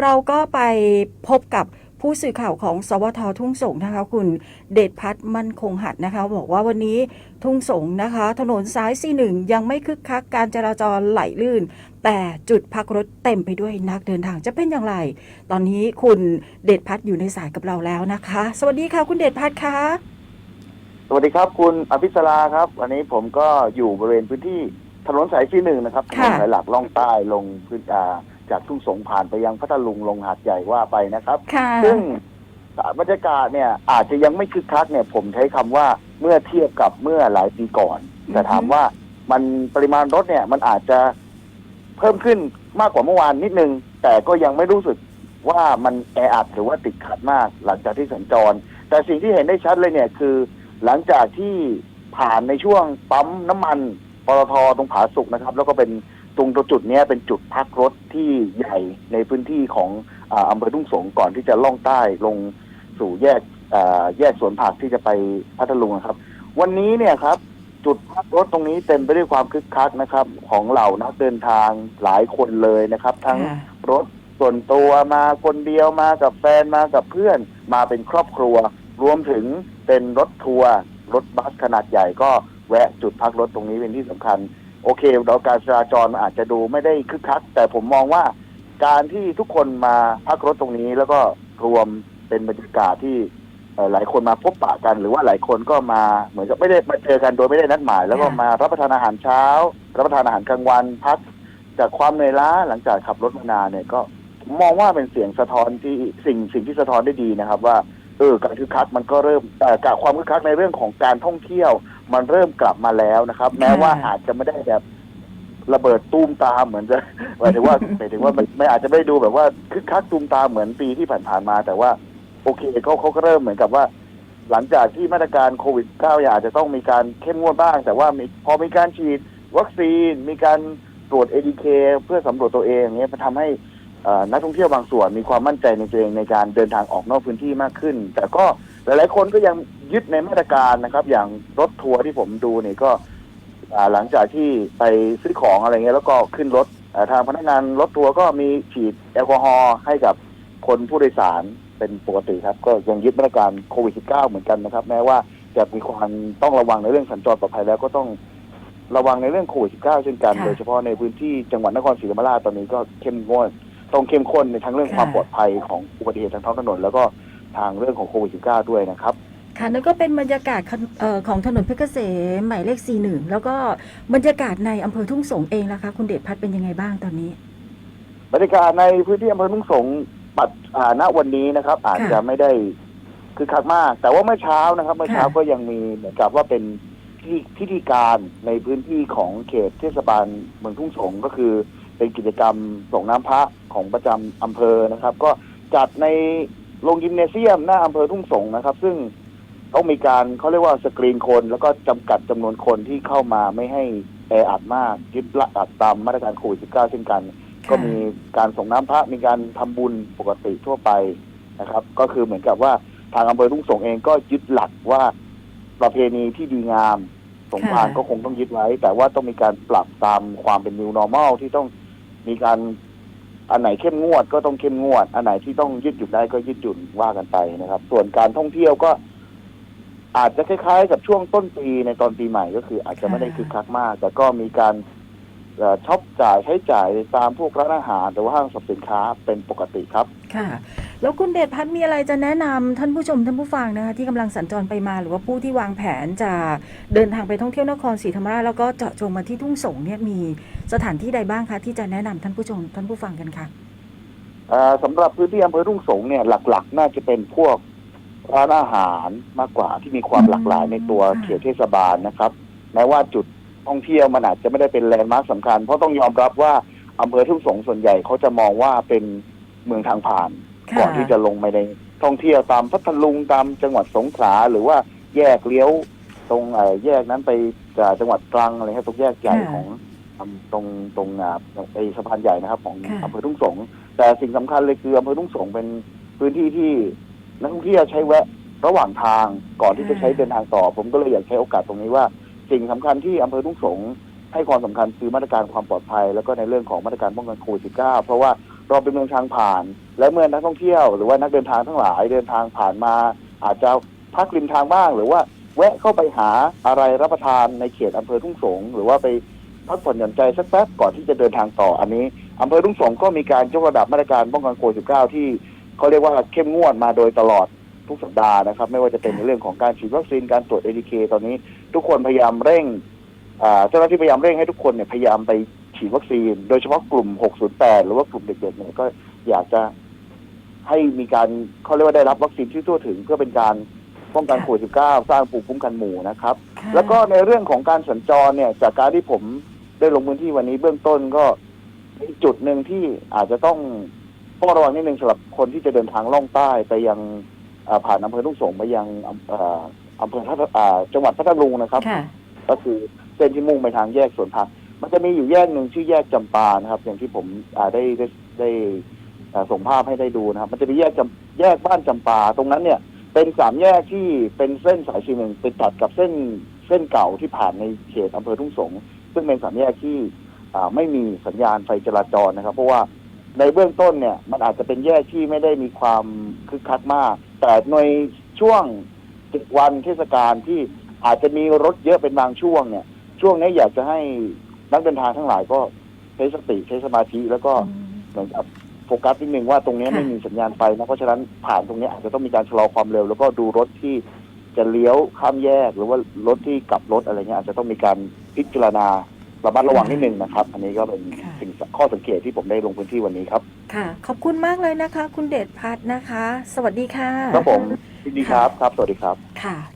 เราก็ไปพบกับผู้สื่อข่าวของสวททุ่งสงนะคะคุณเดชพัฒน์มั่นคงหัดนะคะ บอกว่าวันนี้ทุ่งสงนะคะ ถนนสายซีหนึ่งยังไม่คึกคักการจราจรไหลลื่น แต่จุดพักรถเต็มไปด้วยนักเดินทางจะเป็นอย่างไร ตอนนี้คุณเดชพัฒน์อยู่ในสายกับเราแล้วนะคะ สวัสดีค่ะคุณเดชพัฒน์คะสวัสดีครับคุณอภิสราครับวันนี้ผมก็อยู่บริเวณพื้นที่ถนนสายที่หนึ่งนะครับถนนสายหลักล่องใต้ลงพื้นอ่า จากทุ่งสงผ่านไปยังพัทลุงลงหาดใหญ่ว่าไปนะครับ ค่ะ ซึ่งบรรยากาศเนี่ยอาจจะยังไม่คึกคักเนี่ยผมใช้คำว่าเมื่อเทียบกับเมื่อหลายปีก่อนแต่ถามว่ามันปริมาณรถเนี่ยมันอาจจะเพิ่มขึ้นมากกว่าเมื่อวานนิดนึง แต่ก็ยังไม่รู้สึกว่ามันแออัดหรือว่าติดขัดมากหลังจากที่สัญจร แต่สิ่งที่เห็นได้ชัดเลยเนี่ยคือ หลังจากที่ผ่านในช่วงปั๊มน้ำมันปตทตรงผาสุกนะครับ แล้วก็เป็น ตรงจุดเนี้ยเป็นจุดพักรถที่ใหญ่ในพื้นที่ของอาอำเภอทุ่งสงก่อนที่จะล่องใต้ลงสู่แยกอ่าแยกสวนผักที่จะไปพัทลุงนะครับ วันนี้เนี่ยครับ จุดพักรถตรงนี้เต็มไปด้วยความคึกคักนะครับ ของเหล่านักเดินทางหลายคนเลยนะครับ ทั้งค่ะรถส่วนตัวมาคนเดียวมากับแฟนมากับเพื่อนมาเป็นครอบครัว รวมถึงเป็นรถทัวร์รถบัสขนาดใหญ่ก็แวะจุดพักรถตรงนี้เป็นที่สำคัญ โอเคเราการจราจรมันอาจจะดูไม่ได้คึกคัก แต่ผมมองว่าการที่ทุกคนมาพักรถตรงนี้ แล้วก็รวมเป็นบรรยากาศที่เอ่อหลายคนมาพบปะกัน หรือว่าหลายคนก็มาเหมือนกับไม่ได้มาเจอกันโดยไม่ได้นัดหมาย แล้วก็ค่ะ มารับประทานอาหารเช้า รับประทานอาหารกลางวันพักจากความเหนื่อยล้าหลังจากขับรถมานานเนี่ยก็ผมมองว่าเป็นเสียงสะท้อนที่สิ่งสิ่งที่สะท้อนได้ดีนะครับว่าเออการคึกคักมันก็เริ่มเอ่อกับความคึกคักในเรื่องของการท่องเที่ยว มันเริ่มกลับมาแล้วนะครับ แม้ว่าอาจจะไม่ได้แบบระเบิดตูมตามเหมือนจะหมายถึงว่าหมายถึงว่าไม่ไม่อาจจะไม่ดูแบบว่าคึกคักตูมตามเหมือนปีที่ผ่านๆมา แต่ว่า โอเคเขาเขาก็เริ่มเหมือนกับว่า หลังจากที่มาตรการโควิด -19 อาจจะต้องมีการเข้มงวดบ้าง แต่ว่ามีพอมีการฉีดวัคซีนมีการตรวจ ADK เพื่อสำรวจตัวเองเนี้ยมันทำให้เอ่อนักท่องเที่ยวบางส่วนมีความมั่นใจในตัวเองในการเดินทางออกนอกพื้นที่มากขึ้น แต่ก็ หลายๆคนก็ยังยึดในมาตรการนะครับ อย่างรถทัวร์ที่ผมดูเนี่ยก็อ่าหลังจากที่ไปซื้อของอะไรเงี้ยแล้วก็ขึ้นรถเอ่อทางพนักงานรถทัวร์ก็มีฉีดแอลกอฮอล์ให้กับคนผู้โดยสารเป็นปกติครับ ก็ยังยึดมาตรการโควิด -19 เหมือนกันนะครับ แม้ว่าจะมีความต้องระวังในเรื่องสัญจรปลอดภัยแล้วก็ต้องระวังในเรื่องโควิด -19 เช่นกันค่ะโดยเฉพาะในพื้นที่จังหวัดนครศรีธรรมราชตอนนี้ก็เข้มงวดต้องเข้มข้นในทั้งเรื่องค่ะความปลอดภัยของอุบัติเหตุทางท้องถนนแล้วก็ ทางเรื่องของโควิด -19 ด้วยนะครับ ค่ะนั่นก็เป็นบรรยากาศขนเอ่อของถนนเพชรเกษมหมายเลข 41 แล้วก็บรรยากาศในอำเภอทุ่งสงเองนะคะ คุณเดชพัฒน์เป็นยังไงบ้างตอนนี้ บรรยากาศในพื้นที่อำเภอทุ่งสงปัดอ่าณวันนี้นะครับ อาจจะไม่ได้คือคักมาก แต่ว่าเมื่อเช้านะครับ เมื่อเช้าค่ะก็ยังมีเหมือนกับว่าเป็นพิธีพิธีการในพื้นที่ของเขตเทศบาลเมืองทุ่งสงก็คือเป็นกิจกรรมส่งน้ำพระของประจำอำเภอนะครับ ก็จัดใน โรงยิมเนเซียมหน้าอำเภอทุ่งสงนะครับ ซึ่งต้องมีการเขาเรียกว่าสกรีนคน แล้วก็จำกัดจำนวนคนที่เข้ามาไม่ให้แออัดมากยึดละอัดตามมาตรการโควิด -19 เช่นกัน ก็มีการส่งน้ำพระมีการทำบุญปกติทั่วไปนะครับ ก็คือเหมือนกับว่าทางอำเภอทุ่งสงเองก็ยึดหลักว่าประเพณีที่ดีงามสงกรานต์ค่ะก็คงต้องยึดไว้ แต่ว่าต้องมีการปรับตามความเป็น new normal ที่ต้องมีการ อันไหนเข้มงวดก็ต้องเข้มงวด อันไหนที่ต้องยืดหยุ่นได้ก็ยืดหยุ่นว่ากันไปนะครับ ส่วนการท่องเที่ยวก็ อาจจะคล้ายๆ กับช่วงต้นปีในตอนปีใหม่ก็คือ อาจจะไม่ได้คึกคักมาก แต่ก็มีการช็อปจ่ายใช้จ่ายตามพวกร้านอาหารหรือว่าห้างสรรพสินค้าเป็นปกติครับ ค่ะ แล้วคุณเดชพัฒน์มีอะไรจะแนะนำท่านผู้ชมท่านผู้ฟังนะคะที่กำลังสัญจรไปมาหรือว่าผู้ที่วางแผนจะเดินทางไปท่องเที่ยวนครศรีธรรมราชแล้วก็เจาะจงมาที่ทุ่งสงเนี่ยมีสถานที่ใดบ้างคะที่จะแนะนำท่านผู้ชมท่านผู้ฟังกันคะเอ่อสำหรับพื้นที่อำเภอทุ่งสงเนี่ยหลักๆ น่าจะเป็นพวกร้านอาหารมากกว่าที่มีความหลากหลายในตัวเขตเทศบาลนะครับแม้ว่าจุดท่องเที่ยวมันอาจจะไม่ได้เป็นแลนด์มาร์คสำคัญ เพราะต้องยอมรับว่าอำเภอทุ่งสงส่วนใหญ่เขาจะมองว่าเป็นเมืองทางผ่าน ก่อนที่จะลงไปในท่องเที่ยวตามพัทลุงตามจังหวัดสงขลาหรือว่าแยกเลี้ยวตรงแยกนั้นไปจากจังหวัดตรังอะไรครับตรงแยกใหญ่ของตรงตรงไอสะพานใหญ่นะครับ ของอำเภอทุ่งสง แต่สิ่งสำคัญเลยคืออำเภอทุ่งสงเป็นพื้นที่ที่นักท่องเที่ยวใช้แวะระหว่างทางก่อนที่จะใช้เดินทางต่อ ผมก็เลยอยากใช้โอกาสตรงนี้ว่า สิ่งสำคัญที่อำเภอทุ่งสงให้ความสำคัญคือมาตรการความปลอดภัย แล้วก็ในเรื่องของมาตรการป้องกันโควิด -19 เพราะว่าเราเป็นเมืองทางผ่าน และเมื่อนักท่องเที่ยวหรือว่านักเดินทางทั้งหลายเดินทางผ่านมา อาจจะพักริมทางบ้าง หรือว่าแวะเข้าไปหาอะไรรับประทานในเขตอำเภอทุ่งสง หรือว่าไปพักผ่อนหย่อนใจสักแป๊บก่อนที่จะเดินทางต่ออันนี้อำเภอทุ่งสงก็มีการยกระดับมาตรการป้องกันโควิด -19 ที่เขาเรียกว่าเข้มงวดมาโดยตลอดทุกสัปดาห์นะครับ ไม่ว่าจะเป็นในเรื่องของการฉีดวัคซีนการตรวจเอทีเคตอนนี้ ทุกคนพยายามเร่งเจ้าหน้าที่พยายามเร่งให้ทุกคนเนี่ยพยายามไปฉีดวัคซีน โดยเฉพาะกลุ่ม 608 หรือว่ากลุ่มเด็กๆเนี่ยก็อยากจะ ให้มีการเขาเรียกว่าได้รับวัคซีนที่ทั่วถึง เพื่อเป็นการป้องกันโควิด -19 สร้างภูมิคุ้มกันหมู่นะครับ ค่ะแล้วก็ในเรื่องของการสัญจรเนี่ยจากการที่ผมได้ลงพื้นที่วันนี้เบื้องต้นก็มีจุดหนึ่งที่อาจจะต้องเฝ้าระวังนิดนึงสำหรับคนที่จะเดินทางล่องใต้ไปยังอ่าผ่านอำเภอทุ่งสงไปยังอำเอ่ออำเภอพัทอ่าจังหวัดพัทลุงนะครับ ค่ะ ก็คือเส้นที่มุ่งไปทางแยกสวนผัก มันจะมีอยู่แยกหนึ่งชื่อแยกจำปานะครับ อย่างที่ผมอ่าได้ได้ได้อ่า ส่งภาพให้ได้ดูนะครับ มันจะมีแยกจำแยกบ้านจำปาตรงนั้นเนี่ย เป็นสามแยกที่เป็นเส้นสายสีหนึ่งไปตัดกับเส้นเส้นเก่าที่ผ่านในเขตอำเภอทุ่งสงซึ่งเป็นสามแยกที่ไม่มีสัญญาณไฟจราจรนะครับ เพราะว่าในเบื้องต้นเนี่ย มันอาจจะเป็นแยกที่ไม่ได้มีความคึกคักมาก แต่ในช่วงวันเทศกาลที่อาจจะมีรถเยอะเป็นบางช่วงเนี่ย ช่วงนี้อยากจะให้นักเดินทางทั้งหลายก็ใช้สติใช้สมาธิแล้วก็เหมือนกับ โฟกัสนิดนึงว่าตรงนี้ค่ะ ไม่มีสัญญาณไฟนะเพราะฉะนั้นผ่านตรงนี้อาจจะต้องมีการชะลอความเร็ว แล้วก็ดูรถที่จะเลี้ยวข้ามแยก หรือว่ารถที่กลับรถอะไรเงี้ยอาจจะต้องมีการพิจารณาระมัดระวังนิดนึงนะครับ อันนี้ก็เป็นค่ะ สิ่งข้อสังเกตที่ผมได้ลงพื้นที่วันนี้ครับค่ะ ขอบคุณมากเลยนะคะ คุณเดชพัฒน์นะคะ สวัสดีค่ะ ครับผมยินดีครับครับ สวัสดีครับ ค่ะ